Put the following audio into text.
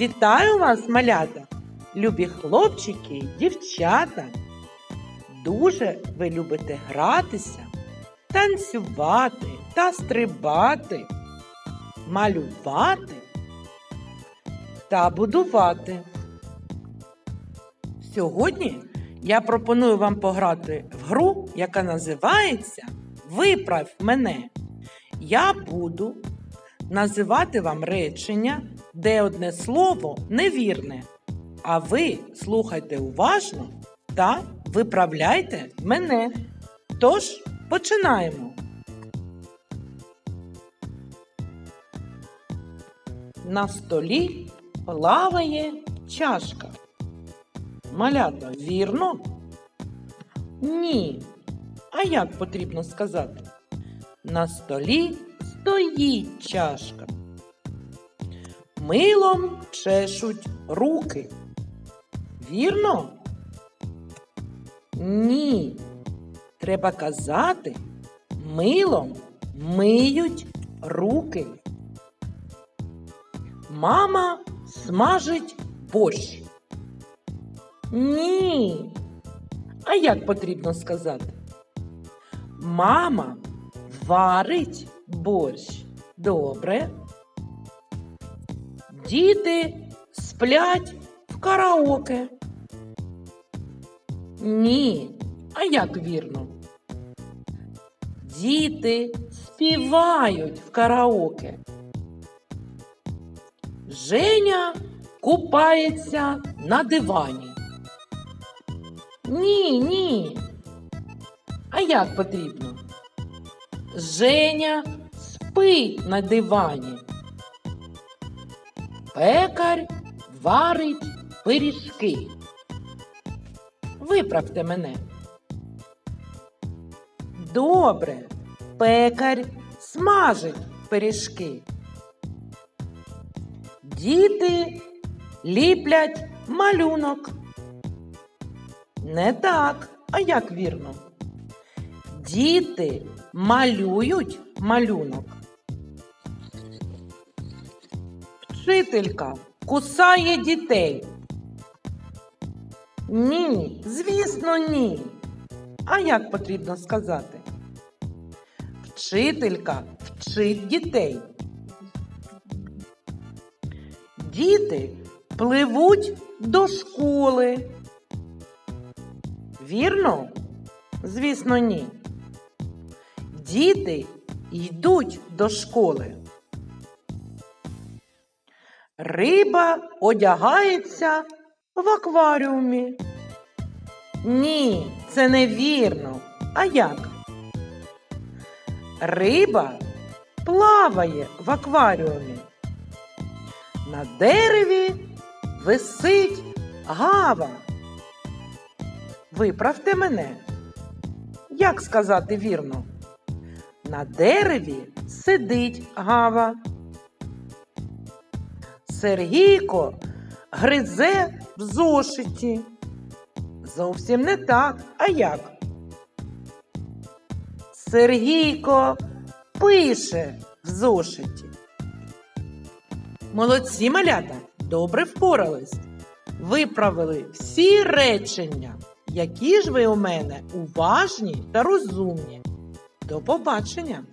Вітаю вас, малята, любі хлопчики і дівчата. Дуже ви любите гратися, танцювати та стрибати, малювати та будувати. Сьогодні я пропоную вам пограти в гру, яка називається Виправ мене. Я буду називати вам речення, де одне слово невірне. А ви слухайте уважно та виправляйте мене. Тож починаємо. На столі плаває чашка. Малята, вірно? Ні. А як потрібно сказати? На столі стоїть чашка. Милом чешуть руки. Вірно? Ні. Треба казати, милом миють руки. Мама смажить борщ. Ні. А як потрібно сказати? Мама варить борщ. Добре. Діти сплять в караоке. Ні. А як вірно? Діти співають в караоке. Женя купається на дивані. Ні, ні. А як потрібно? Женя спить на дивані. Пекар варить пиріжки. Виправте мене. Добре, пекар смажить пиріжки. Діти ліплять малюнок. Не так, а як вірно? Діти малюють малюнок. Вчителька кусає дітей. Ні, звісно, ні. А як потрібно сказати? Вчителька вчить дітей. Діти пливуть до школи. Вірно? Звісно, ні. Діти йдуть до школи. Риба одягається в акваріумі. Ні, це не вірно. А як? Риба плаває в акваріумі. На дереві висить гава. Виправте мене. Як сказати вірно? На дереві сидить гава. Сергійко гризе в зошиті. Зовсім не так, а як? Сергійко пише в зошиті. Молодці малята, добре впорались. Виправили всі речення. Які ж ви у мене уважні та розумні. До побачення!